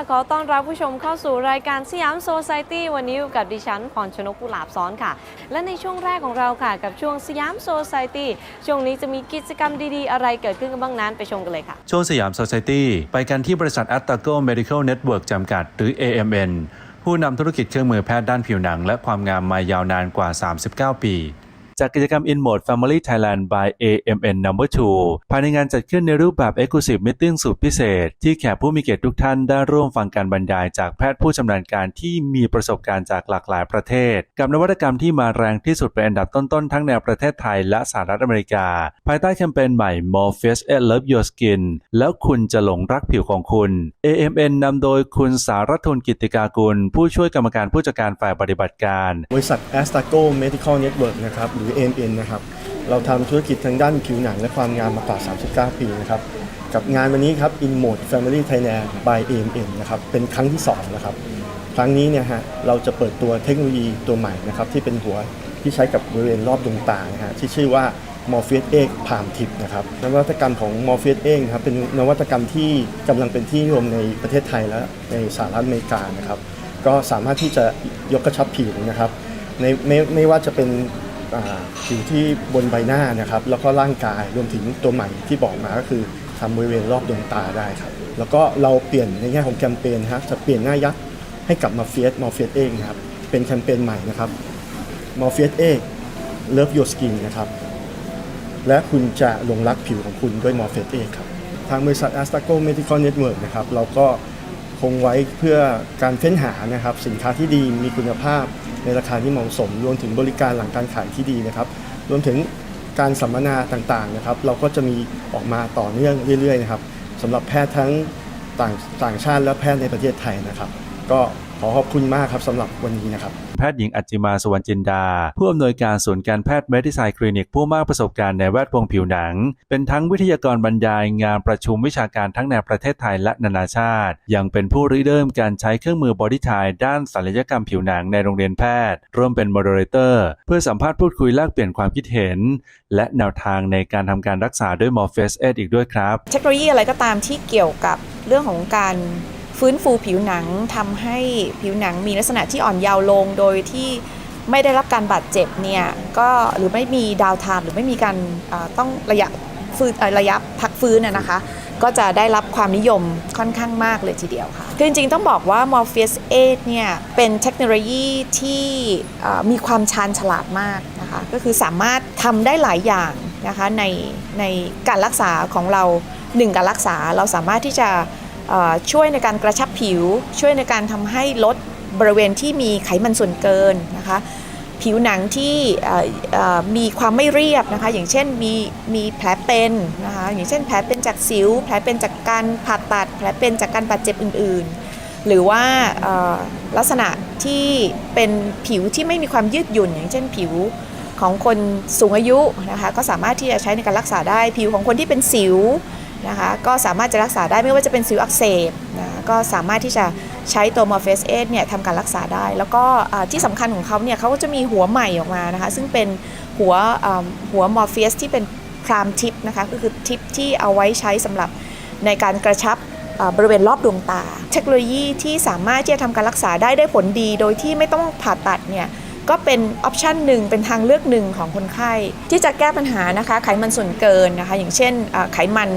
ะขอต้อนรับผู้ชมเข้าสู่รายการสยามโซซ i ตี้วันนี้อยู่กับดิฉันพรชนกกุหลาบซ้อนค่ะ และในช่วงแรกของเราค่ะ กับช่วงสยามโซซ i ตี้ช่วงนี้จะมีกิจกรรมดีๆ อะไรเกิดขึ้นกันบ้างนั้นไปชมกันเลยค่ะ ช่วงสยาม Society ไปกันที่บริษัท a t t a g o Medical Network จำกัด หรือ AMN ผู้นำธุรกิจเครื่องมือแพทย์ด้านผิวหนัง และความงามมายาวนานกว่า 39 ปี จากกิจกรรม In Mode Family Thailand by AMN Number 2 ภายในงานจัดขึ้นในรูปแบบ Exclusive Meeting สุดพิเศษ ที่แขกผู้มีเกียรติทุกท่านได้ร่วมฟังการบรรยายจากแพทย์ผู้ชำนาญการที่มีประสบการณ์จากหลากหลายประเทศ กับนวัตกรรมที่มาแรงที่สุดเป็นอันดับต้นๆ ทั้งในประเทศไทยและสหรัฐอเมริกา ภายใต้แคมเปญใหม่ More Face and Love Your Skin แล้วคุณจะหลงรักผิวของคุณ AMN นำโดยคุณสารทุนกิติกากุล ผู้ช่วยกรรมการผู้จัดการฝ่ายปฏิบัติการ บริษัท a s t a g o Medical Network นะครับหรือ AMN นะครับเราทำธุรกิจทางด้านผิวหนังและความงามมากว่า 39 ปีนะครับกับงานวันนี้ครับ In Mode Family Thailand by AMN นะครับเป็นครั้งที่2นะครับครั้งนี้เนี่ยฮะเราจะเปิดตัวเทคโนโลยีตัวใหม่นะครับที่เป็นหัวที่ใช้กับบริเวณรอบดวงตานะฮะที่ชื่อว่า Morpheus X Palm Tip นะครับนวัตกรรมของ Morpheus X นะครับเป็นนวัตกรรมที่กำลังเป็นที่นิยมในประเทศไทยและในสหรัฐอเมริกานะครับก็สามารถที่จะยกกระชับผิวนะครับในไม่ไม่ว่าจะเป็น ผิวที่บนใบหน้านะครับแล้วก็ร่างกายรวมถึงตัวใหม่ที่บอกมาก็คือทำบริเวณรอบดวงตาได้ครับแล้วก็เราเปลี่ยนในแง่ของแคมเปญครับจะเปลี่ยนหน้ายักษ์ให้กลับมาเฟียสมอร์เฟียสเองครับเป็นแคมเปญใหม่นะครับมอร์เฟียสเองเลิฟยูสกินนะครับและคุณจะหลงรักผิวของคุณด้วยมอร์เฟสเองครับทางบริษัท a s t a g o Medical Network นะครับเราก็ คงไว้เพื่อการเฟ้นหานะครับสินค้าที่ดีมีคุณภาพในราคาที่เหมาะสม รวมถึงบริการหลังการขายที่ดีนะครับ รวมถึงการสัมมนาต่างๆนะครับ เราก็จะมีออกมาต่อเนื่องเรื่อยๆนะครับสำหรับแพทย์ทั้งต่างต่างชาติและแพทย์ในประเทศไทยนะครับ ก็ขอขอบคุณมากครับสำหรับวันนี้นะครับ แพทย์หญิงอัจจิมาสวรรจินดา ผู้อำนวยการศูนย์การแพทย์เมดิไซคลินิกผู้มากประสบการณ์ในแวดวงผิวหนัง เป็นทั้งวิทยากรบรรยายงานประชุมวิชาการทั้งในประเทศไทยและนานาชาติ ยังเป็นผู้ริเริ่มการใช้เครื่องมือบอดี้ไทด้านศัลยกรรมผิวหนังในโรงเรียนแพทย์ร่วมเป็นมเดเลเตอร์เพื่อสัมภาษณ์พูดคุยแลกเปลี่ยนความคิดเห็น และแนวทางในการทำการรักษาด้วยมอร์เฟสเออีกด้วยครับ เทคโนโลยีอะไรก็ตามที่เกี่ยวกับเรื่องของการ ฟื้นฟูผิวหนังทำให้ผิวหนังมีลักษณะที่อ่อนเยาว์ลงโดยที่ไม่ได้รับการบาดเจ็บเนี่ยก็หรือไม่มีดาวไทม์หรือไม่มีการต้องระยะฟื้นระยะพักฟื้นนะคะ ก็จะได้รับความนิยมค่อนข้างมากเลยทีเดียวค่ะคือจริงๆต้องบอกว่า Morpheus 8เนี่ยเป็นเทคโนโลยีที่มีความชาญฉลาดมากนะคะก็คือสามารถทำได้หลายอย่างนะคะในในการรักษาของเราหนึ่งการรักษาเราสามารถที่จะ ช่วยในการกระชับผิว ช่วยในการทำให้ลดบริเวณที่มีไขมันส่วนเกินนะคะ ผิวหนังที่มีความไม่เรียบนะคะ อย่างเช่นมีมีแผลเป็นนะคะ อย่างเช่นแผลเป็นจากสิว แผลเป็นจากการผ่าตัด แผลเป็นจากการบาดเจ็บอื่นๆ หรือว่าลักษณะที่เป็นผิวที่ไม่มีความยืดหยุ่น อย่างเช่นผิวของคนสูงอายุนะคะ ก็สามารถที่จะใช้ในการรักษาได้ ผิวของคนที่เป็นสิว นะคะก็สามารถจะรักษาได้ไม่ว่าจะเป็นสิวอักเสบนะก็สามารถที่จะใช้ตัว Morpheus 8เนี่ยทำการรักษาได้ แล้วก็ที่สำคัญของเขาเนี่ยเขาก็จะมีหัวใหม่ออกมานะคะซึ่งเป็นหัวหัว Morpheus ที่เป็นพรามทิปนะคะก็คือทิปที่เอาไว้ใช้สำหรับในการกระชับบริเวณรอบดวงตา เทคโนโลยีที่สามารถที่จะทำการรักษาได้ได้ผลดี โดยที่ไม่ต้องผ่าตัดเนี่ยก็เป็นออปชันหนึ่งเป็นทางเลือกหนึ่งของคนไข้ ที่จะแก้ปัญหานะคะไขมันส่วนเกินนะคะอย่างเช่นไขมัน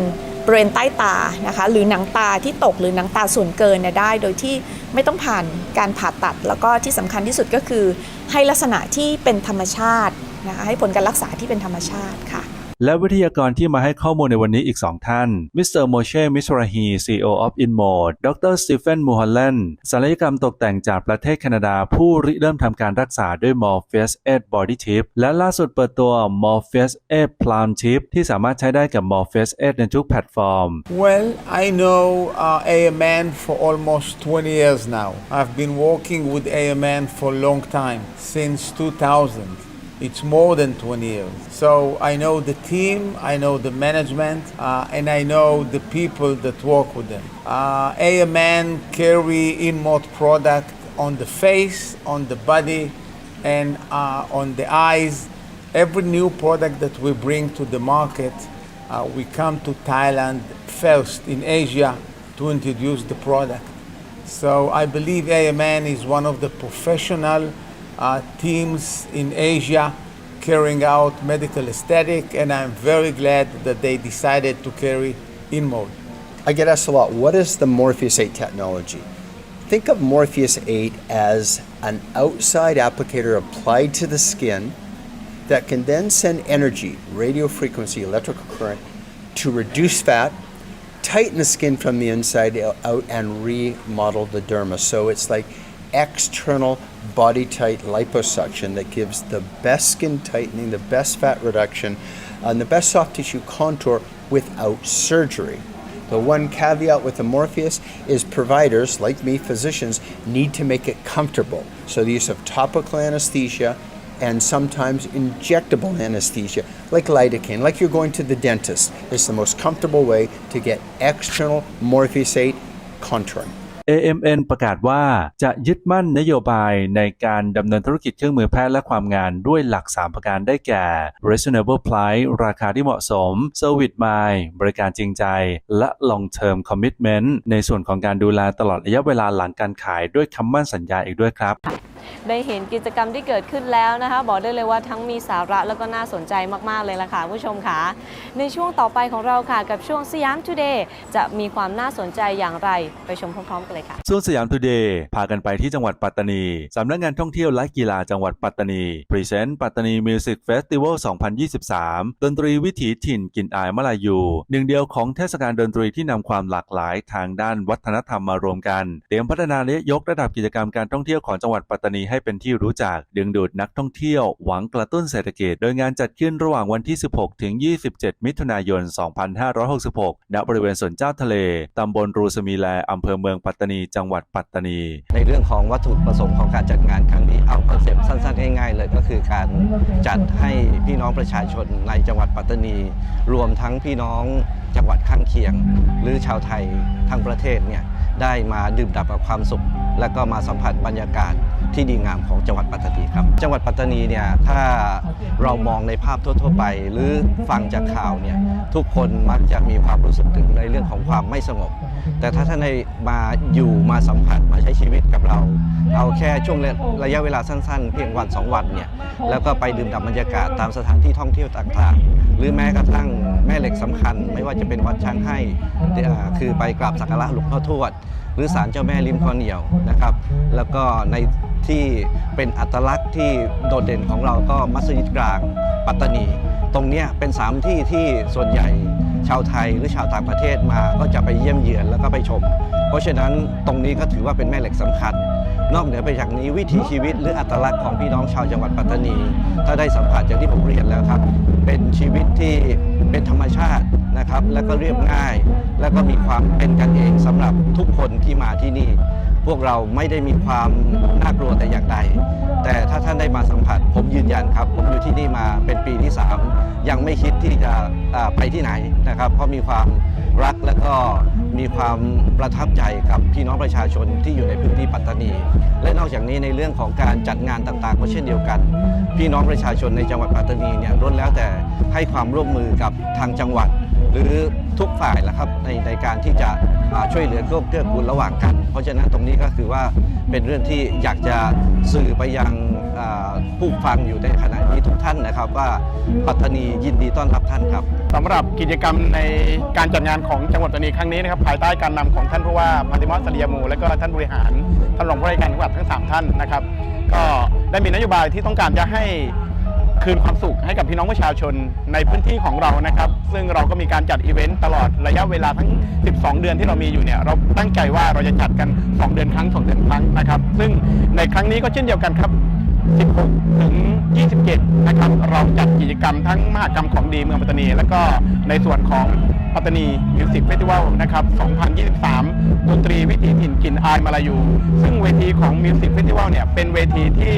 บริเวณใต้ตานะคะหรือหนังตาที่ตกหรือหนังตาส่วนเกินเนี่ยได้ โดยที่ไม่ต้องผ่านการผ่าตัด แล้วก็ที่สำคัญที่สุดก็คือ ให้ลักษณะที่เป็นธรรมชาตินะคะให้ผลการรักษาที่เป็นธรรมชาติค่ะ และวิทยากรที่มาให้ข้อมูลในวันนี้อีก 2 ท่าน มิสเตอร์โมเช่มิสราฮี CEO of InMode ดรสตีเฟนมูฮัลเลนศัลยกรรมตกแต่งจากประเทศแคนาดา ผู้ริเริ่มทำการรักษาด้วย Morpheus 8 Body Tip และล่าสุดเปิดตัว Morpheus 8 Plum Tip ที่สามารถใช้ได้กับ Morpheus 8 ในทุกแพลตฟอร์ม Well, I know uh, AMN for almost 20 years now. I've been working with AMN for a long time, since 2000. It's more than 20 years. So I know the team, I know the management, uh, and I know the people that work with them. Uh, AMN carry in-mode product on the face, on the body, and uh, on the eyes. Every new product that we bring to the market, uh, we come to Thailand first in Asia to introduce the product. So I believe AMN is one of the professional teams in Asia carrying out medical aesthetic, and I'm very glad that they decided to carry in InMode. I get asked a lot, what is the Morpheus 8 technology? Think of Morpheus 8 as an outside applicator applied to the skin that can then send energy, radio frequency, electrical current, to reduce fat, tighten the skin from the inside out, and remodel the derma. So it's like external body tight liposuction that gives the best skin tightening, the best fat reduction, and the best soft tissue contour without surgery. The one caveat with the Morpheus is providers, like me, physicians, need to make it comfortable. So the use of topical anesthesia and sometimes injectable anesthesia, like lidocaine, like you're going to the dentist, is the most comfortable way to get external Morpheus 8 contouring. AMN ประกาศว่าจะยึดมั่นนโยบายในการดำเนินธุรกิจเครื่องมือแพทย์และความงานด้วยหลัก 3 ประการได้แก่ reasonable price ราคาที่เหมาะสม service mind บริการจริงใจ และ long term commitment ในส่วนของการดูแลตลอดระยะเวลาหลังการขายด้วยคำมั่นสัญญาอีกด้วยครับ ได้เห็นกิจกรรมที่เกิดขึ้นแล้วนะคะ บอกได้เลยว่าทั้งมีสาระแล้วก็น่าสนใจมาก ๆ เลยล่ะค่ะผู้ชมค่ะ ในช่วงต่อไปของเราค่ะ กับช่วงสยาม Today จะมีความน่าสนใจอย่างไรไปชมพร้อม ๆ กันเลยค่ะส่วนสยามทูเดย์พากันไปที่จังหวัดปัตตานีสำนักงานท่องเที่ยวและกีฬาจังหวัดปัตตานีพรีเซนต์ปัตตานีมิวสิกเฟสติวัล2023 ดนตรีวิถีถิ่นกินอายมลายูหนึ่งเดียวของเทศกาลดนตรีที่นำความหลากหลายทางด้านวัฒนธรรมมารวมกันเตรียมพัฒนาและยกระดับกิจกรรมการท่องเที่ยวของจังหวัดปัตตานีให้เป็นที่รู้จัก ดึงดูดนักท่องเที่ยวหวังกระตุ้นเศรษฐกิจ โดยงานจัดขึ้นระหว่างวันที่ 16 ถึง 27 มิถุนายน 2566 ณ บริเวณสวนเจ้าทะเล ตำบลรูสมีแล อำเภอเมืองปัตตานี จังหวัดปัตตานี ในเรื่องของวัตถุประสงค์ของการจัดงานครั้งนี้ เอาคอนเซปต์สั้นๆ ง่ายๆ เลยก็คือการจัดให้พี่น้องประชาชนในจังหวัดปัตตานี รวมทั้งพี่น้องจังหวัดข้างเคียง หรือชาวไทยทั้งประเทศเนี่ยได้มาดื่มด่ำกับความสุข และก็มาสัมผัสบรรยากาศ ที่ดีงามของจังหวัดปัตตานีครับ จังหวัดปัตตานีเนี่ยถ้าเรามองในภาพทั่ว ๆ ไป หรือฟังจากข่าวเนี่ยทุกคนมักจะมีความรู้สึกถึงในเรื่องของความไม่สงบ แต่ถ้าท่านได้มาอยู่มาสัมผัสมาใช้ชีวิตกับเรา เอาแค่ช่วงระยะเวลาสั้นๆ เพียงวันสองวันเนี่ยแล้วก็ไปดื่มด่ำบรรยากาศตามสถานที่ท่องเที่ยวต่างๆ หรือแม้กระทั่งแม่เหล็กสำคัญ ไม่ว่าจะเป็นวัดช้างให้คือไปกราบสักการะหลวงพ่อทวด หรือศาลเจ้าแม่ริมคอเหนียวนะครับ แล้วก็ใน ที่เป็นอัตลักษณ์ที่โดดเด่นของเราก็มัสยิดกลางปัตตานี ตรงนี้เป็นสามที่ที่ส่วนใหญ่ชาวไทยหรือชาวต่างประเทศมาก็จะไปเยี่ยมเยือนแล้วก็ไปชม เพราะฉะนั้นตรงนี้ก็ถือว่าเป็นแม่เหล็กสำคัญ นอกเหนือไปจากนี้วิถีชีวิตหรืออัตลักษณ์ของพี่น้องชาวจังหวัดปัตตานี ถ้าได้สัมผัสอย่างที่ผมเรียนแล้วครับ เป็นชีวิตที่เป็นธรรมชาตินะครับ แล้วก็เรียบง่าย แล้วก็มีความเป็นกันเองสำหรับทุกคนที่มาที่นี่พวกเราไม่ได้มีความน่ากลัวแต่อย่างใด แต่ถ้าท่านได้มาสัมผัส ผมยืนยันครับ ผมอยู่ที่นี่มาเป็นปีที่ 3 ยังไม่คิดที่จะไปที่ไหนนะครับ เพราะมีความรักและก็มีความประทับใจกับพี่น้องประชาชนที่อยู่ในพื้นที่ปัตตานี และนอกจากนี้ในเรื่องของการจัดงานต่างๆก็เช่นเดียวกัน พี่น้องประชาชนในจังหวัดปัตตานีเนี่ยล้วนแล้วแต่ให้ความร่วมมือกับทางจังหวัด หรือทุกฝ่ายแหละครับในในการที่จะช่วยเหลือเกื้อเกื้อกูลระหว่างกัน เพราะฉะนั้นตรงนี้ก็คือว่าเป็นเรื่องที่อยากจะสื่อไปยังผู้ฟังอยู่ในขณะนี้ทุกท่านนะครับ ว่าปัตตานียินดีต้อนรับท่านครับสำหรับกิจกรรมในการจัดงานของจังหวัดปัตตานีครั้งนี้นะครับภายใต้การนำของท่านผู้ว่าพันธิมอสเลียมู และก็ท่านบริหารท่านรองผู้ว่าการจังหวัดทั้ง 3 ท่านนะครับ ก็ได้มีนโยบายที่ต้องการจะให้ คืนความสุขให้กับพี่น้องประชาชนในพื้นที่ของเรานะครับ ซึ่งเราก็มีการจัดอีเวนต์ตลอดระยะเวลาทั้ง 12 เดือนที่เรามีอยู่เนี่ยเราตั้งใจว่าเราจะจัดกัน 2 เดือนครั้ง 2 เดือนครั้งนะครับ ซึ่งในครั้งนี้ก็เช่นเดียวกันครับ 16 ถึง 27 นะครับ เราจัดกิจกรรมทั้งมหกรรมของดีเมืองปัตตานี แล้วก็ในส่วนของปัตตานีมิวสิกเฟสติวัลนะครับ 2023 ดนตรีวิถีถิ่นกลิ่นอายมาลายู ซึ่งเวทีของมิวสิกเฟสติวัลเนี่ยเป็นเวทีที่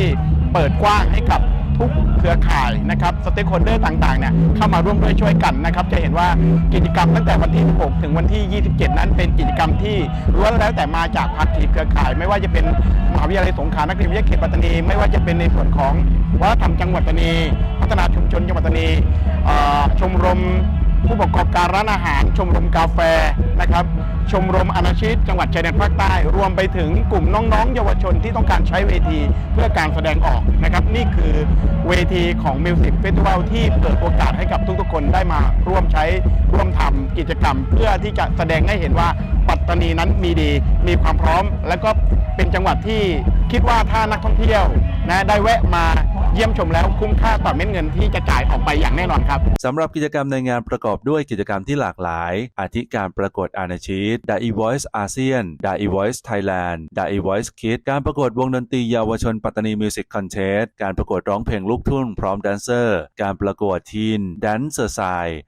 เปิดกว้างให้กับ ทุกเครือข่ายนะครับสเต็กโฮลเดอร์ต่างๆเนี่ยเข้ามาร่วมด้วยช่วยกันนะครับจะเห็นว่ากิจกรรมตั้งแต่วันที่ 16 ถึงวันที่ 27 นั้นเป็นกิจกรรมที่ล้วนแล้วแต่มาจากภาคีเครือข่าย ไม่ว่าจะเป็นมหาวิทยาลัยสงขลานครินทร์วิทยาเขตปัตตานี ไม่ว่าจะเป็นในส่วนของวัฒนธรรมจังหวัดปัตตานี พัฒนาชุมชนจังหวัดปัตตานีชมรม ผู้ประกอบการร้านอาหาร ชมรมกาแฟนะครับ ชมรมอนาชิตจังหวัดชายแดนภาคใต้ รวมไปถึงกลุ่มน้องๆ เยาวชนที่ต้องการใช้เวทีเพื่อการแสดงออกนะครับ นี่คือเวทีของ Music Festival ที่เปิดโอกาสให้กับทุกๆคนได้มาร่วมใช้ร่วมทำกิจกรรม เพื่อที่จะแสดงให้เห็นว่าปัตตานีนั้นมีดี มีความพร้อม และก็เป็นจังหวัดที่คิดว่าถ้านักท่องเที่ยวนะได้แวะมา เยี่ยมชมแล้วคุ้มค่าต่อเม็ดเงินที่จะจ่ายออกไปอย่างแน่นอนครับสำหรับกิจกรรมในงานประกอบด้วยกิจกรรมที่หลากหลาย อาทิการประกวดอานาชีต The E-Voice ASEAN The E-Voice Thailand The E-Voice Kids การประกวดวงดนตรีเยาวชนปัตตานีมิวสิกคอนเทสการประกวดร้องเพลงลูกทุ่งพร้อมแดนเซอร์ การประกวดทีนแดนเซอร์ไซ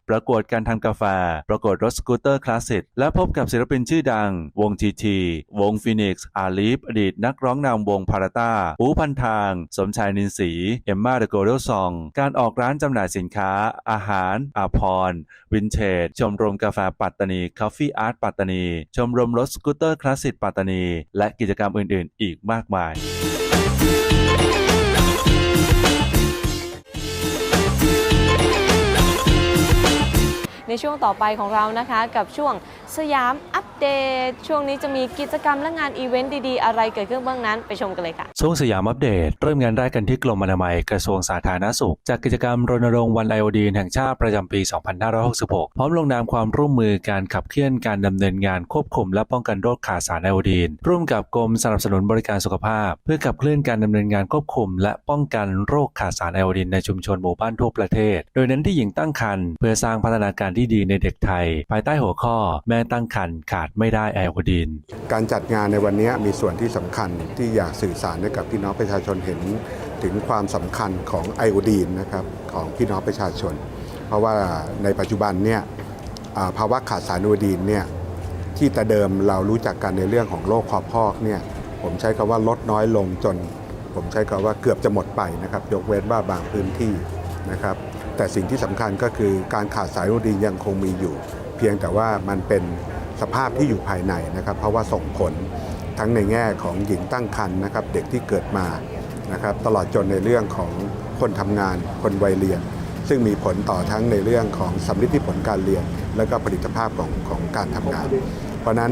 ประกวดการทำกาแฟ ประกวดรถสกูตเตอร์คลาสสิกและพบกับศิลปินชื่อดัง วงทีทีวงฟินิกซ์อาลีฟอดีตนักร้องนำวงพาราต้าอูพันทาง สมชายนินสีเอมมาเดอะโกลเดลซองการออกร้านจำหน่ายสินค้า อาหาร อาพรณ์วินเทจ ชมรมกาแฟปัตตานีคอฟฟี่อาร์ตปัตตานี ชมรมรถสกูตเตอร์คลาสสิกปัตตานี และกิจกรรมอื่น ๆ อีกมากมายในช่วงต่อไปของเรานะคะกับช่วงสยามอัปเดต ช่วงนี้จะมีกิจกรรมและงานอีเวนต์ดีๆ อะไรเกิดขึ้นบ้างนั้น ไปชมกันเลยค่ะ ช่วงสยามอัปเดต เริ่มงานแรกกันที่กรมอนามัยกระทรวงสาธารณสุข จากกิจกรรมรณรงค์วันไอโอดีนแห่งชาติประจำปี 2566 พร้อมลงนามความร่วมมือการขับเคลื่อนการดำเนินงานควบคุมและป้องกันโรคขาดสารไอโอดีน ร่วมกับกรมสนับสนุนบริการสุขภาพ เพื่อขับเคลื่อนการดำเนินงานควบคุม และป้องกันโรคขาดสารไอโอดีนในชุมชนหมู่บ้านทั่วประเทศ โดยเน้นที่หญิงตั้งครรภ์เพื่อสร้างพัฒนาการที่ดีในเด็กไทย ภายใต้หัวข้อแม่ตั้งครรภ์ขาดไม่ได้ไอโอดีน การจัดงานในวันนี้มีส่วนที่สำคัญที่อยากสื่อสารให้กับพี่น้องประชาชนเห็นถึงความสำคัญของไอโอดีนนะครับของพี่น้องประชาชน เพราะว่าในปัจจุบันเนี่ยภาวะขาดสารไอโอดีนเนี่ยที่แต่เดิมเรารู้จักกันในเรื่องของโรคคอพอกเนี่ยผมใช้คำว่าลดน้อยลงจน ผมใช้คำว่าเกือบจะหมดไปนะครับยกเว้นว่าบางพื้นที่นะครับแต่สิ่งที่สำคัญก็คือการขาดสารไอโอดีนยังคงมีอยู่ เพียงแต่ว่ามันเป็นสภาพที่อยู่ภายในนะครับ เพราะว่าส่งผลทั้งในแง่ของหญิงตั้งครรภ์นะครับ เด็กที่เกิดมานะครับ ตลอดจนในเรื่องของคนทำงาน คนวัยเรียน ซึ่งมีผลต่อทั้งในเรื่องของสำลิดที่ผลการเรียน และก็ผลิตภาพของของการทำงาน เพราะฉะนั้น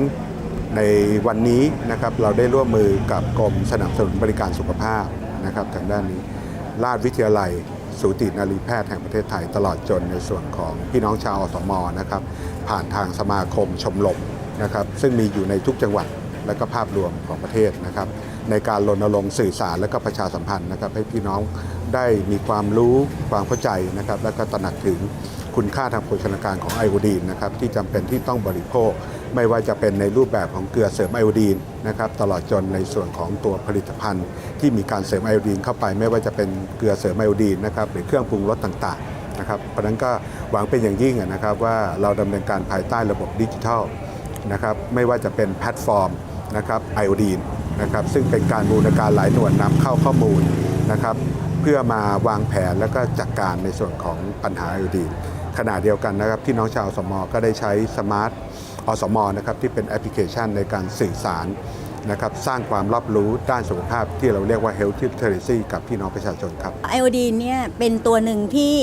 ในวันนี้นะครับเราได้ร่วมมือกับกรมสนับสนุนบริการสุขภาพนะครับทางด้านนี้ราชวิทยาลัย สูตินารีแพทย์แห่งประเทศไทย ตลอดจนในส่วนของพี่น้องชาวอสมนะครับ ผ่านทางสมาคมชมรมนะครับ ซึ่งมีอยู่ในทุกจังหวัดและก็ภาพรวมของประเทศนะครับ ในการรณรงค์สื่อสารและก็ประชาสัมพันธ์นะครับ ให้พี่น้องได้มีความรู้ความเข้าใจนะครับ และก็ตระหนักถึงคุณค่าทางโภชนาการของไอโอดีนนะครับที่จำเป็นที่ต้องบริโภคไม่ว่าจะเป็นในรูปแบบของเกลือเสริมไอโอดีนนะครับตลอดจนในส่วนของตัวผลิตภัณฑ์ ที่มีการเสริมไอโอดีนเข้าไป ไม่ว่าจะเป็นเกลือเสริมไอโอดีนนะครับหรือเครื่องปรุงรสต่างๆนะครับเพราะนั้นก็หวังเป็นอย่างยิ่งนะครับว่าเราดำเนินการภายใต้ระบบดิจิทัลนะครับไม่ว่าจะเป็นแพลตฟอร์มนะครับไอโอดีนนะครับซึ่งเป็นการบูรณาการหลายหน่วยนำเข้าข้อมูลนะครับเพื่อมาวางแผนแล้วก็จัดการในส่วนของปัญหาไอโอดีนขณะเดียวกันนะครับที่น้องชาวสมอก็ได้ใช้สมาร์ท อสมนะครับที่เป็นแอปพลิเคชันในการสื่อสารนะครับสร้างความรอบรู้ด้านสุขภาพที่เราเรียกว่า Health Literacy กับพี่น้องประชาชนครับไอโอดีนเนี่ยเป็นตัวหนึ่งที่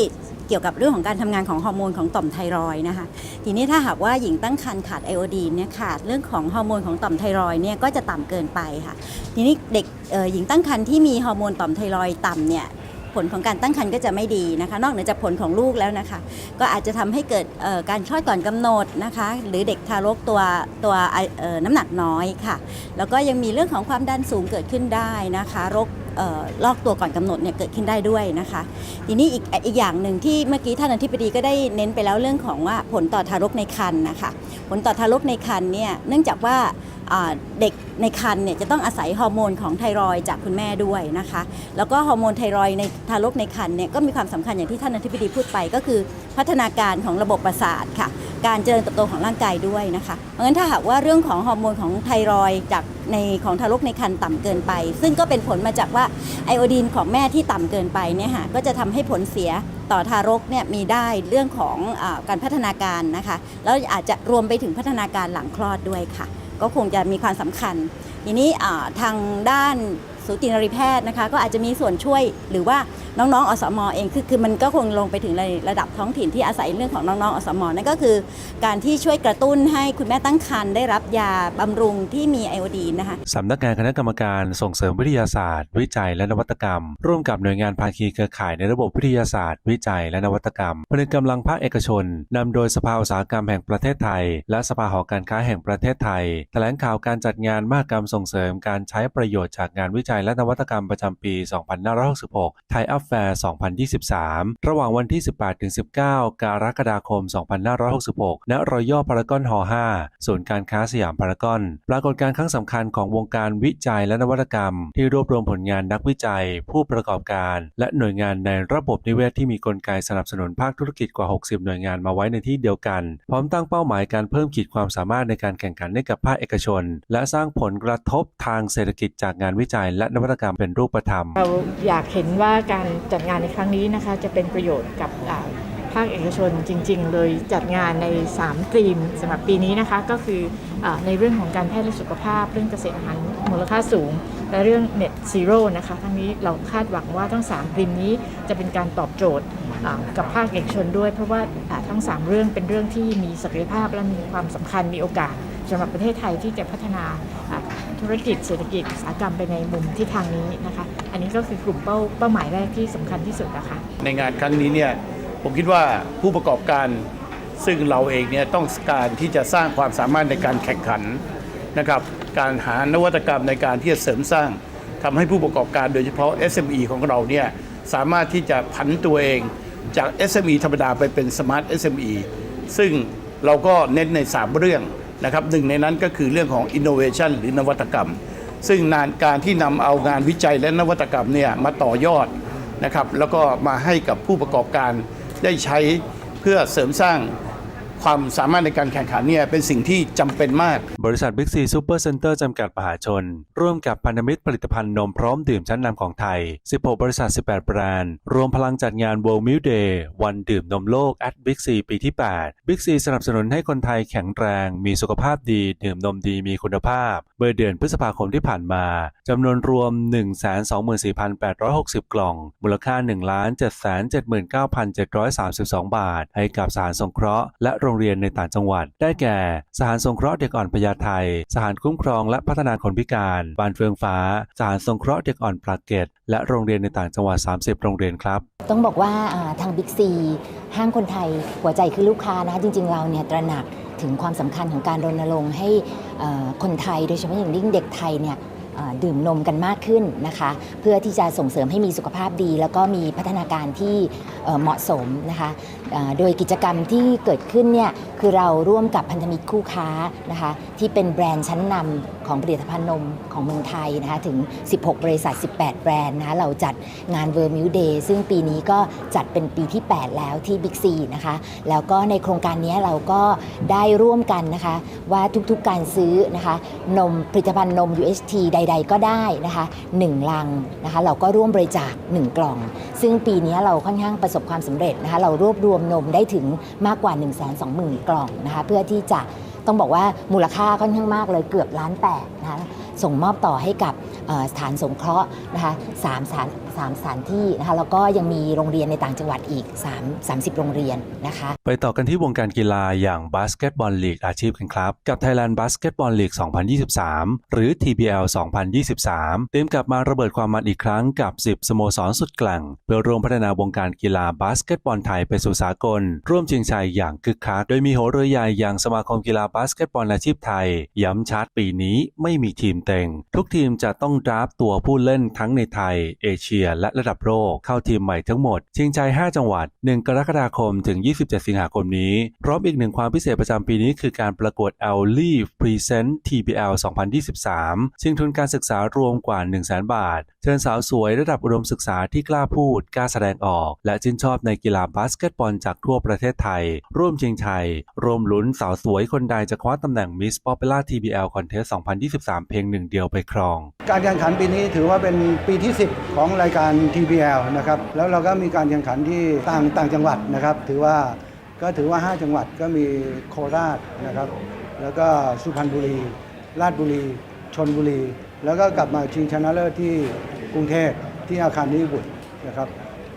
เกี่ยวกับเรื่องของการทำงานของฮอร์โมนของต่อมไทรอยนะคะ ทีนี้ถ้าหากว่าหญิงตั้งครรภ์ขาดไอโอดีนเนี่ยขาดเรื่องของฮอร์โมนของต่อมไทรอยเนี่ยก็จะต่ำเกินไปค่ะ ทีนี้เด็กหญิงตั้งครรภ์ที่มีฮอร์โมนต่อมไทรอยต่ำเนี่ย ผลของการตั้งครรภ์ก็จะไม่ดีนะคะ นอกเหนือจากผลของลูกแล้วนะคะ ก็อาจจะทำให้เกิดการคลอดก่อนกำหนดนะคะ หรือเด็กทารกตัวตัวน้ำหนักน้อยค่ะ แล้วก็ยังมีเรื่องของความดันสูงเกิดขึ้นได้นะคะโรคลอกตัวก่อนกำหนดเนี่ยเกิดขึ้นได้ด้วยนะคะ ทีนี้อีกอีกอย่างหนึ่งที่เมื่อกี้ท่านอธิบดีก็ได้เน้นไปแล้วเรื่องของว่าผลต่อทารกในครรภ์นะคะ ผลต่อทารกในครรภ์เนี่ยเนื่องจากว่า เด็กในครรภ์เนี่ยจะต้องอาศัยฮอร์โมนของไทรอยจากคุณแม่ด้วยนะคะ แล้วก็ฮอร์โมนไทรอยในทารกในครรภ์เนี่ยก็มีความสำคัญอย่างที่ท่านอธิบดีพูดไป ก็คือพัฒนาการของระบบประสาทค่ะ การเจริญเติบโตของร่างกายด้วยนะคะ เพราะฉะนั้นถ้าหากว่าเรื่องของฮอร์โมนของไทรอยจากในของทารกในครรภ์ต่ำเกินไป ซึ่งก็เป็นผลมาจากว่าไอโอดีนของแม่ที่ต่ำเกินไปเนี่ยค่ะก็จะทำให้ผลเสียต่อทารกเนี่ยมีได้เรื่องของอการพัฒนาการนะคะ แล้วอาจจะรวมไปถึงพัฒนาการหลังคลอดด้วยค่ะ ก็คงจะมีความสำคัญ ทีนี้ทางด้าน สูตินรีแพทย์นะคะก็อาจจะมีส่วนช่วย หรือว่าน้องๆ อสมอเองคือคือมันก็คงลงไปถึงในระดับท้องถิ่นที่อาศัยเรื่องของน้องๆ อสมอนั่นก็คือ การที่ช่วยกระตุ้นให้คุณแม่ตั้งครรภ์ได้รับยาบำรุงที่มีไอโอดีนนะคะสำนักงานคณะกรรมการส่งเสริมวิทยาศาสตร์ วิจัยและนวัตกรรม ร่วมกับหน่วยงานภาคีเครือข่ายในระบบวิทยาศาสตร์ วิจัยและนวัตกรรมผนึกกำลังภาคเอกชนนำโดยสภาอุตสาหกรรมแห่งประเทศไทย และสภาหอการค้าแห่งประเทศไทยแถลงข่าวการจัดงานมหกรรมส่งเสริมการใช้ประโยชน์จากงานวิจัยและนวัตกรรมประจำปี 2566 ไทยอัพแฟร์ 2023 ระหว่างวันที่ 18-19 กรกฎาคม 2566 ณ รอยัลพารากอนฮอ5ศูนย์การค้าสยามพารากอน ปรากฏการณ์ครั้งสำคัญของวงการวิจัยและนวัตกรรม ที่รวบรวมผลงานนักวิจัย ผู้ประกอบการ และหน่วยงานในระบบนิเวศที่มีกลไกสนับสนุนภาคธุรกิจกว่า 60 หน่วยงานมาไว้ในที่เดียวกัน พร้อมตั้งเป้าหมายการเพิ่มขีดความสามารถในการแข่งขันให้กับภาคเอกชน และสร้างผลกระทบทางเศรษฐกิจจากงานวิจัยและนวัตกรรมเป็นรูปธรรม เราอยากเห็นว่าการจัดงานในครั้งนี้นะคะจะเป็นประโยชน์กับภาคเอกชนจริง ๆ เลยจัดงานใน 3 ธีมสำหรับปีนี้นะคะก็คืออในเรื่องของการแพทย์และสุขภาพ เรื่องเกษตรอาหารมูลค่าสูง และเรื่อง Net Zero นะคะทั้งนี้เราคาดหวังว่าทั้ง 3 ธีมนี้จะเป็นการตอบโจทย์กับภาคเอกชนด้วย เพราะว่าทั้ง 3 เรื่องเป็นเรื่องที่มีศักยภาพและมีความสำคัญมีโอกาสสำหรับประเทศไทยที่จะพัฒนา ธุรกิจเศรษฐกิจอุตสาหกรรมไปในมุมที่ทางนี้นะคะ อันนี้ก็คือกลุ่มเป้าเป้าหมายแรกที่สำคัญที่สุดนะคะในงานครั้งนี้เนี่ยผมคิดว่าผู้ประกอบการซึ่งเราเองเนี่ยต้องการที่จะสร้างความสามารถในการแข่งขันนะครับการหานวัตกรรมในการที่จะเสริมสร้างทำให้ผู้ประกอบการโดยเฉพาะ SME ของเราเนี่ยสามารถที่จะผันตัวเองจาก SME ธรรมดาไปเป็น Smart SME ซึ่งเราก็เน้นใน 3 เรื่อง นะครับหนึ่งในนั้นก็คือเรื่องของ Innovation หรือนวัตกรรม ซึ่งนานการที่นำเอางานวิจัยและนวัตกรรมเนี่ยมาต่อยอดนะครับแล้วก็มาให้กับผู้ประกอบการได้ใช้เพื่อเสริมสร้าง ความสามารถในการแข่งขันเนี่ยเป็นสิ่งที่จำเป็นมาก บริษัทบิ๊กซีซูเปอร์เซ็นเตอร์จำกัดมหาชน ร่วมกับพันธมิตรผลิตภัณฑ์นมพร้อมดื่มชั้นนำของไทย 16 บริษัท 18 แบรนด์ รวมพลังจัดงาน World Milk Day วันดื่มนมโลก at Big C ปีที่ 8 Big C สนับสนุนให้คนไทยแข็งแรง มีสุขภาพดี ดื่มนมดีมีคุณภาพ เมื่อเดือนพฤษภาคมที่ผ่านมาจำนวนรวม 124,860 กล่อง มูลค่า 1,779,732 บาท ให้กับสานสงเคราะห์และโรงงเรียนในต่างจังหวัด ได้แก่ สถานสงเคราะห์เด็กอ่อนพญาไทสถานคุ้มครองและพัฒนาคนพิการ บ้านเฟืองฟ้า สถานสงเคราะห์เด็กอ่อนปรากเกต และโรงเรียนในต่างจังหวัด 30 โรงเรียนครับ ต้องบอกว่าทางบิ๊กซีห้างคนไทยหัวใจคือลูกค้านะจริง ๆ เราเนี่ยตระหนักถึงความสำคัญของการรณรงค์ให้คนไทยโดยเฉพาะอย่างยิ่งเด็กไทยเนี่ยดื่มนมกันมากขึ้นนะคะ เพื่อที่จะส่งเสริมให้มีสุขภาพดี แล้วก็มีพัฒนาการที่เหมาะสมนะคะ โดยกิจกรรมที่เกิดขึ้นเนี่ยคือเราร่วมกับพันธมิตรคู่ค้านะคะที่เป็นแบรนด์ชั้นนำของผลิตภัณฑ์นมของเมืองไทยนะคะถึง 16 บริษัท 18 แบรนด์นะคะเราจัดงาน World Milk Day ซึ่งปีนี้ก็จัดเป็นปีที่ 8 แล้วที่ Big C นะคะแล้วก็ในโครงการนี้เราก็ได้ร่วมกันนะคะว่าทุกๆการซื้อนะคะนมผลิตภัณฑ์นม UHT ใด ๆ ก็ได้นะคะ1ลังนะคะเราก็ร่วมบริจาค 1 กล่อง ซึ่งปีนี้เราค่อนข้างประสบความสำเร็จนะคะเรารวบรวมนมได้ถึงมากกว่า 1 2 0 0 0 0 กล่องนะคะเพื่อที่จะต้องบอกว่ามูลค่าค่อนข้างมากเลยเกือบล้านแปดนะคะ ส่งมอบต่อให้กับสถานสงเคราะห์นะคะสามสถานสามสถานที่นะคะแล้วก็ยังมีโรงเรียนในต่างจังหวัดอีก 3 30 โรงเรียนนะคะ ไปต่อกันที่วงการกีฬาอย่างบาสเกตบอลลีกอาชีพกันครับ กับ Thailand Basketball League 2023 หรือ TBL 2023 เตรียมกลับมาระเบิดความมันอีกครั้งกับ 10 สโมสรสุดแกล่ง เพื่อร่วมพัฒนาวงการกีฬาบาสเกตบอลไทยไปสู่สากล ร่วมชิงชัยอย่างคึกคักโดยมีโหเรือใหญ่อย่างสมาคมกีฬาบาสเกตบอลอาชีพไทย ย้ำชัดปีนี้ไม่มีทีมเต็ง ทุกทีมจะต้องดราฟตัวผู้เล่นทั้งในไทย เอเชีย และระดับโลกเข้าทีมใหม่ทั้งหมด ชิงชัย 5 จังหวัด 1 กรกฎาคมถึง 27 สิงหาคมนี้ พร้อมอีกหนึ่งความพิเศษประจำปีนี้คือการประกวด L Leaf Present TBL 2023 ชิงทุนการศึกษารวมกว่า 100,000 บาท เชิญสาวสวยระดับอุดมศึกษาที่กล้าพูด กล้าแสดงออก และชื่นชอบในกีฬาบาสเกตบอลจากทั่วประเทศไทย ร่วมชิงชัย ร่วมลุ้นสาวสวยคนใดจะคว้าตำแหน่ง Miss Popular TBL Contest 2023 เพียงหนึ่งเดียวไปครอง การแข่งขันปีนี้ถือว่าเป็นปีที่ 10 ของรายการ TBL นะครับแล้วเราก็มีการแข่งขันที่ต่างต่างจังหวัดนะครับ ถือว่าก็ถือว่า 5 จังหวัดก็มีโคราชนะครับ แล้วก็สุพรรณบุรี ราชบุรี ชนบุรี แล้วก็กลับมาชิงชนะเลิศที่กรุงเทพที่อาคารนิบุตรนะครับ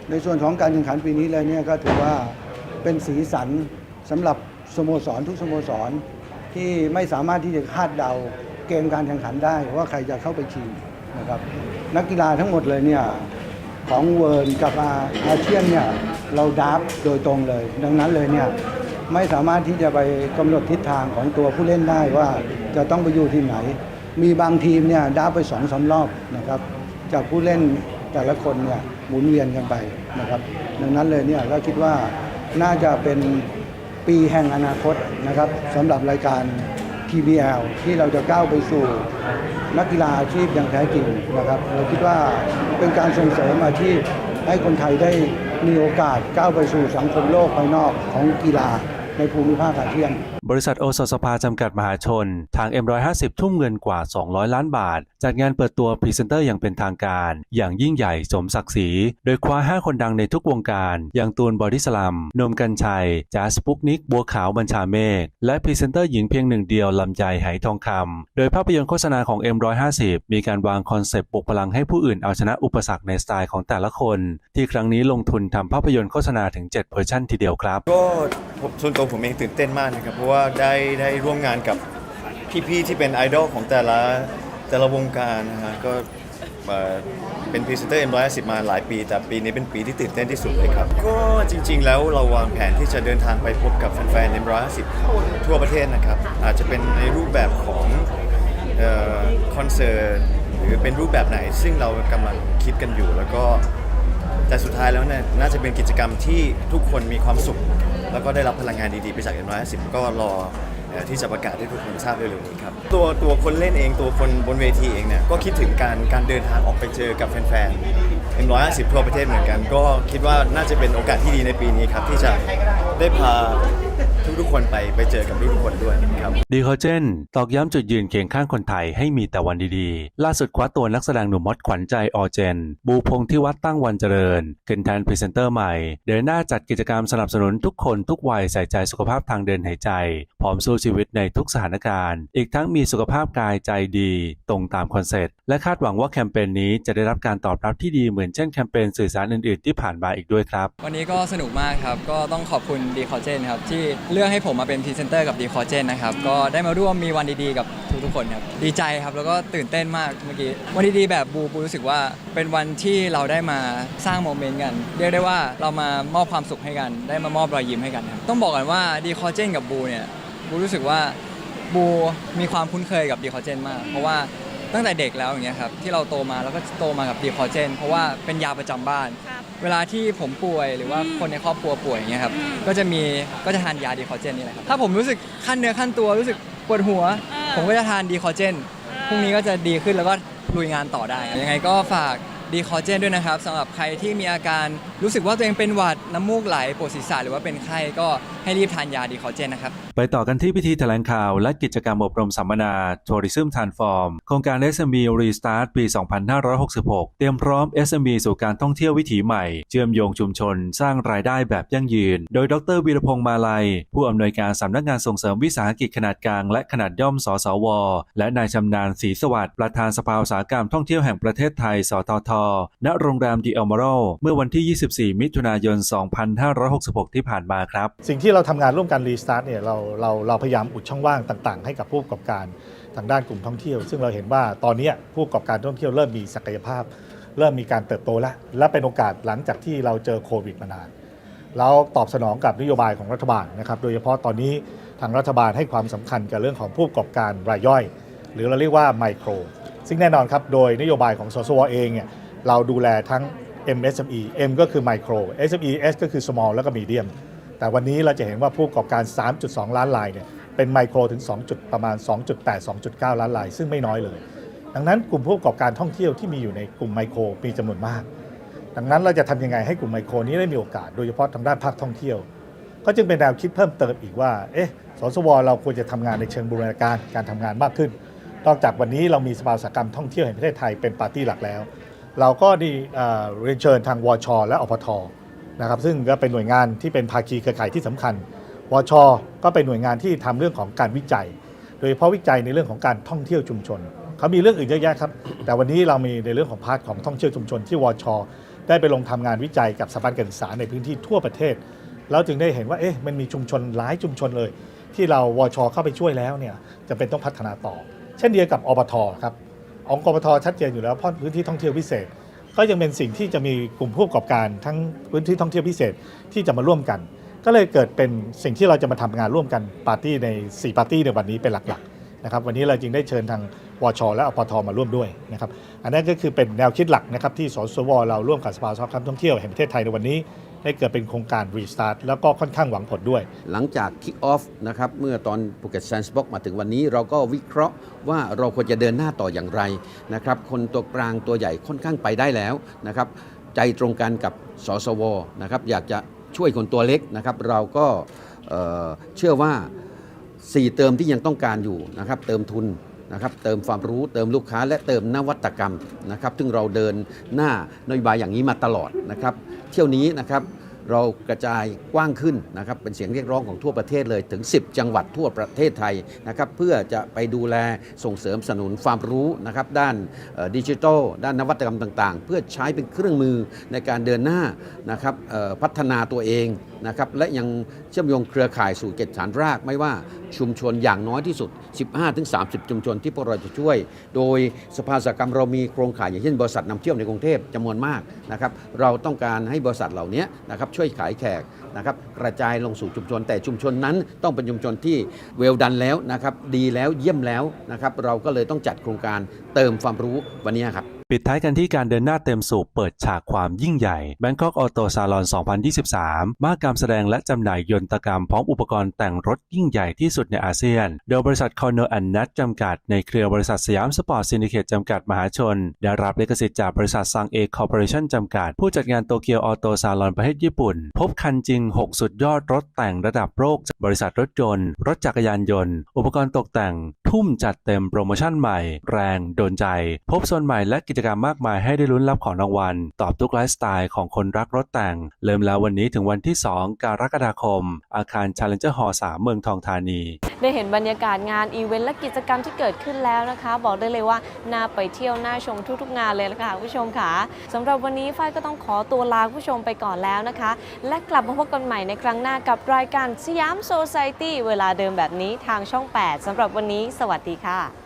ในส่วนของการแข่งขันปีนี้เลยเนี่ยก็ถือว่าเป็นสีสันสำหรับสโมสรทุกสโมสรที่ไม่สามารถที่จะคาดเดา เกมการแข่งขันได้ว่าใครจะเข้าไปชิงนะครับนักกีฬาทั้งหมดเลยเนี่ยของเวิร์นกับอาอาเซียนเนี่ยเราดับโดยตรงเลย ดังนั้นเลยเนี่ยไม่สามารถที่จะไปกำหนดทิศทางของตัวผู้เล่นได้ว่าจะต้องไปอยู่ที่ไหน มีบางทีมเนี่ยดับไปสองสารอบนะครับจากผู้เล่นแต่ละคนเนี่ยหมุนเวียนกันไปนะครับ ดังนั้นเลยเนี่ยก็คิดว่าน่าจะเป็นปีแห่งอนาคตนะครับสำหรับรายการ TBL ที่เราจะก้าวไปสู่นักกีฬาอาชีพอย่างแท้จริงนะครับ เราคิดว่าเป็นการส่งเสริมอาชีพให้คนไทยได้มีโอกาสก้าวไปสู่สังคมโลกภายนอกของกีฬาในภูมิภาคอาเซียน บริษัทโอสถสภาจำกัดมหาชน ทาง M150 ทุ่มเงินกว่า 200 ล้านบาท จัดงานเปิดตัวพรีเซนเตอร์อย่างเป็นทางการ อย่างยิ่งใหญ่สมศักดิ์ศรี โดยคว้า 5 คนดังในทุกวงการ อย่างตูนบอดี้สลัมนมกัญชัยแจ๊สปุกนิก บัวขาวบัญชาเมฆและพรีเซนเตอร์หญิงเพียงหนึ่งเดียวลำใจไหทองคำโดยภาพยนตร์โฆษณาของ M150 มีการวางคอนเซปต์ปลุกพลังให้ผู้อื่นเอาชนะอุปสรรคในสไตล์ของแต่ละคน ที่ครั้งนี้ลงทุนทำภาพยนตร์โฆษณาถึง7เวอร์ชันทีเดียวครับก็ผมส่วนตัวผมเองตื่นเต้นมากนะครับเพราะว่าาได้ได้ร่วมงานกับพี่ๆที่เป็นไอดอลของแต่ละแต่ละวงการนะฮะก็เอ่อเป็นพรีเซนเตอร์ M110 มาหลายปี แต่ปีนี้เป็นปีที่ตื่นเต้นที่สุดเลยครับ ก็จริงๆแล้วเราวางแผนที่จะเดินทางไปพบกับแฟนๆ M110 ทั่วประเทศนะครับ อาจจะเป็นในรูปแบบของเอ่อคอนเสิร์ตหรือเป็นรูปแบบไหน ซึ่งเรากำลังคิดกันอยู่แล้วก็ แต่สุดท้ายแล้วเนี่ยน่าจะเป็นกิจกรรมที่ทุกคนมีความสุข แล้วก็ได้รับพลังงานดีๆ ไปจาก M110 ก็รอเอ่อที่จะประกาศให้ทุกคนทราบเร็วๆนี้ครับตัวตัวคนเล่นเองตัวคนบนเวทีเองเนี่ยก็คิดถึงการการเดินทางออกไปเจอกับแฟนๆ M150 ทั่วประเทศเหมือนกัน ก็คิดว่าน่าจะเป็นโอกาสที่ดีในปีนี้ครับที่จะได้พา ทุกๆคนไปไปเจอกับทุกๆคนด้วยครับ ดีคอเจนตอกย้ำจุดยืนเคียงข้างคนไทยให้มีแต่วันดีๆ ล่าสุดคว้าตัวนักแสดงหนุ่มมดขวัญใจออเจน บูพงษ์ที่วัดตั้งวันเจริญขึ้นแทนพรีเซนเตอร์ใหม่ เดินหน้าจัดกิจกรรมสนับสนุนทุกคนทุกวัยใส่ใจสุขภาพทางเดินหายใจ พร้อมสู้ชีวิตในทุกสถานการณ์ อีกทั้งมีสุขภาพกายใจดี ตรงตามคอนเซ็ปต์และคาดหวังว่าแคมเปญนี้จะได้รับการตอบรับที่ดีเหมือนเช่นแคมเปญสื่อสารอื่นๆ ที่ผ่านมาอีกด้วยครับ วันนี้ก็สนุกมากครับก็ต้องขอบคุณดีคอเจนครับที่เลือกให้ผมมาเป็นพรีเซนเตอร์กับดีคอเจนนะครับ ก็ได้มาร่วมมีวันดีๆกับทุกๆคนครับ ดีใจครับ แล้วก็ตื่นเต้นมากเมื่อกี้ วันดีๆแบบบูบูรู้สึกว่าเป็นวันที่เราได้มาสร้างโมเมนต์กัน เรียกได้ว่าเรามามอบความสุขให้กัน ได้มามอบรอยยิ้มให้กันครับ ต้องบอกกันว่าดีคอเจนกับบูเนี่ย บูรู้สึกว่าบูมีความคุ้นเคยกับดีคอเจนมาก เพราะว่า ตั้งแต่เด็กแล้วอย่างเงี้ยครับที่เราโตมาแล้วก็โตมากับดีคอเจน เพราะว่าเป็นยาประจำบ้านเวลาที่ผมป่วยหรือว่าคนในครอบครัวป่วยอย่างเงี้ยครับก็จะมีก็จะทานยาดีคอเจนนี่แหละครับถ้าผมรู้สึกขั้นเนื้อขั้นตัวรู้สึกปวดหัวผมก็จะทานดีคอเจนพรุ่งนี้ก็จะดีขึ้นแล้วก็ลุยงานต่อได้ครับยังไงก็ฝาก ดีคอเจนด้วยนะครับสำหรับใครที่มีอาการรู้สึกว่าตัวเองเป็นหวัดน้ำมูกไหลปวดศีรษะหรือว่าเป็นไข้ก็ให้รีบทานยาดีคอเจนนะครับ ไปต่อกันที่พิธีแถลงข่าวและกิจกรรมอบรมสัมมนา Tourism Transform โครงการ SME Restart ปี 2566 เตรียมพร้อม SME สู่การท่องเที่ยววิถีใหม่ เชื่อมโยงชุมชน สร้างรายได้แบบยั่งยืน โดยดรวีรพงษ์มาลัย ผู้อำนวยการสำนักงานส่งเสริมวิสาหกิจขนาดกลางและขนาดย่อมสสว และนายชำนาญศรีสวัสดิ์ประธานสภาอุตสาหกรรมท่องเที่ยวแห่งประเทศไทยสททณโรงแรมดีเอลมอรเมื่อวันที่ 24 มิถุนายน 2566 ที่ผ่านมาครับ สิ่งที่เราทำงานร่วมกันรีสตาร์ทเนี่ยเราเราเราพยายามอุดช่องว่างต่าง ๆ ให้กับผู้ประกอบการทางด้านกลุ่มท่องเที่ยว ซึ่งเราเห็นว่าตอนนี้ผู้ประกอบการท่องเที่ยวเริ่มมีศักยภาพ เริ่มมีการเติบโตแล้ว และเป็นโอกาสหลังจากที่เราเจอโควิดมานานเราตอบสนองกับนโยบายของรัฐบาลนะครับ โดยเฉพาะตอนนี้ทางรัฐบาลให้ความสำคัญกับเรื่องของผู้ประกอบการรายย่อย หรือเราเรียกว่าไมโคร ซึ่งแน่นอนครับ โดยนโยบายของสสวเองเนี่ย เราดูแลทั้ง MSME M ก็คือ Micro SME S ก็คือ Small แล้วก็ Medium แต่วันนี้เราจะเห็นว่าผู้ประกอบการ 3.2 ล้านรายเนี่ยเป็นไมโครถึง 2 จุดประมาณ 2.8 2.9 ล้านราย ซึ่งไม่น้อยเลย ดังนั้นกลุ่มผู้ประกอบการท่องเที่ยวที่มีอยู่ในกลุ่มไมโครมีจำนวนมาก ดังนั้นเราจะทำยังไงให้กลุ่มไมโครนี้ได้มีโอกาส โดยเฉพาะทางด้านภาคท่องเที่ยว ก็จึงเป็นแนวคิดเพิ่มเติมอีกว่า เอ๊ะ สสว เราควรจะทำงานในเชิงบูรณาการการทำงานมากขึ้น นอกจากวันนี้เรามีสภาอุตสกรรมท่องเที่ยวแห่งประเทศไทยเป็นปาร์ตี้หลักแล้ว เราก็ด้เรียนเชิญทางวช และอปทนะครับซึ่งก็เป็นหน่วยงานที่เป็นภาคีเครือข่ายที่สำคัญวช ก็เป็นหน่วยงานที่ทำเรื่องของการวิจัย โดยเฉพาะวิจัยในเรื่องของการท่องเที่ยวชุมชนเขามีเรื่องอื่นเยอะแยะครับ แต่วันนี้เรามีในเรื่องของพาร์ทของท่องเที่ยวชุมชนที่วช ได้ไปลงทำงานวิจัยกับสถาบันการศึกษาในพื้นที่ทั่วประเทศแล้วจึงได้เห็นว่าเอ๊ะมันมีชุมชนหลายชุมชนเลย ที่เราวชเข้าไปช่วยแล้วเนี่ยจะเป็นต้องพัฒนาต่อ เช่นเดียวกับอบทครับ องค์กบทชัดเจนอยู่แล้วเพราะพื้นที่ท่องเที่ยวพิเศษ ก็ยังเป็นสิ่งที่จะมีกลุ่มผู้ประกอบการทั้งพื้นที่ท่องเที่ยวพิเศษที่จะมาร่วมกัน ก็เลยเกิดเป็นสิ่งที่เราจะมาทำงานร่วมกันปาร์ตี้ใน 4 ปาร์ตี้ในวันนี้เป็นหลักๆนะครับวันนี้เราจึงได้เชิญทางวช และอปทมาร่วมด้วยนะครับอันนั้นก็คือเป็นแนวคิดหลักนะครับที่สสวเราร่วมกับสภาสหการท่องเที่ยวแห่งประเทศไทยในวันนี้ ได้เกิดเป็นโครงการ Restart แล้วก็ค่อนข้างหวังผลด้วย หลังจาก Kick Off นะครับเมื่อตอนภูเก็ต Sandbox มาถึงวันนี้ เราก็วิเคราะห์ว่าเราควรจะเดินหน้าต่ออย่างไรนะครับคนตัวกลางตัวใหญ่ค่อนข้างไปได้แล้วนะครับใจตรงกันกับสสวนะครับอยากจะช่วยคนตัวเล็กนะครับเราก็เเชื่อว่า 4 เติมที่ยังต้องการอยู่นะครับเติมทุนนะครับเติมความรู้เติมลูกค้าและเติมนวัตกรรมนะครับซึ่งเราเดินหน้านโยบายอย่างนี้มาตลอดนะครับ เที่ยวนี้นะครับเรากระจายกว้างขึ้นนะครับเป็นเสียงเรียกร้องของทั่วประเทศเลยถึง 10 จังหวัดทั่วประเทศไทยนะครับเพื่อจะไปดูแลส่งเสริมสนุนความรู้นะครับด้านดิจิทัลด้านนวัตกรรมต่างๆ เพื่อใช้เป็นเครื่องมือในการเดินหน้านะครับพัฒนาตัวเอง นะครับและยังเชื่อมโยงเครือข่ายสู่เกตฐานรากไม่ว่าชุมชนอย่างน้อยที่สุด 15-30 ชุมชนที่พวกเราจะช่วย โดยสภาสกรรมเรามีโครงข่ายอย่างเช่นบริษัทนำเที่ยวในกรุงเทพจำนวนมากนะครับเราต้องการให้บริษัทเหล่านี้นะครับช่วยขายแขกนะครับกระจายลงสู่ชุมชน แต่ชุมชนนั้นต้องเป็นชุมชนที่เวลดันแล้วนะครับดีแล้วเยี่ยมแล้วนะครับเราก็เลยต้องจัดโครงการเติมความรู้วันนี้ครับ ปิดท้ายกันที่การเดินหน้าเต็มสูบเปิดฉากความยิ่งใหญ่ Bangkok Auto Salon 2023 มหกรรมแสดงและจำหน่ายยนตกรรมพร้อมอุปกรณ์แต่งรถยิ่งใหญ่ที่สุดในอาเซียน โดยบริษัท Corner and Nut จำกัด ในเครือบริษัทสยามสปอร์ตซินดิเคตจำกัดมหาชน ได้รับลิขสิทธิ์จากบริษัทซังเอคอร์ปอเรชั่นจำกัด ผู้จัดงานโตเกียวออโตซาลอนประเทศญี่ปุ่น พบคันจริง 6 สุดยอดรถแต่งระดับโลกจากบริษัทรถยนต์ รถจักรยานยนต์ อุปกรณ์ตกแต่ง ทุ่มจัดเต็มโปรโมชั่นใหม่ แรงโดนใจ พบโซนใหม่และกิจกรรมมากมายให้ได้ลุ้นรับของรางวัล ตอบทุกไลฟ์สไตล์ของคนรักรถแต่ง เริ่มแล้ววันนี้ถึงวันที่ 2 กรกฎาคม อาคาร Challenger Hall 3 เมืองทองธานี ได้เห็นบรรยากาศงานอีเวนต์และกิจกรรมที่เกิดขึ้นแล้วนะคะ บอกได้เลยว่าน่าไปเที่ยวน่าชมทุกๆงานเลยละค่ะผู้ชมค่ะสำหรับวันนี้ฝ้ายก็ต้องขอตัวลาผู้ชมไปก่อนแล้วนะคะ และกลับมาพบกันใหม่ในครั้งหน้ากับรายการสยามโซ c i ตี้เวลาเดิมแบบนี้ทางช่อง 8สำหรับวันนี้ สวัสดีค่ะ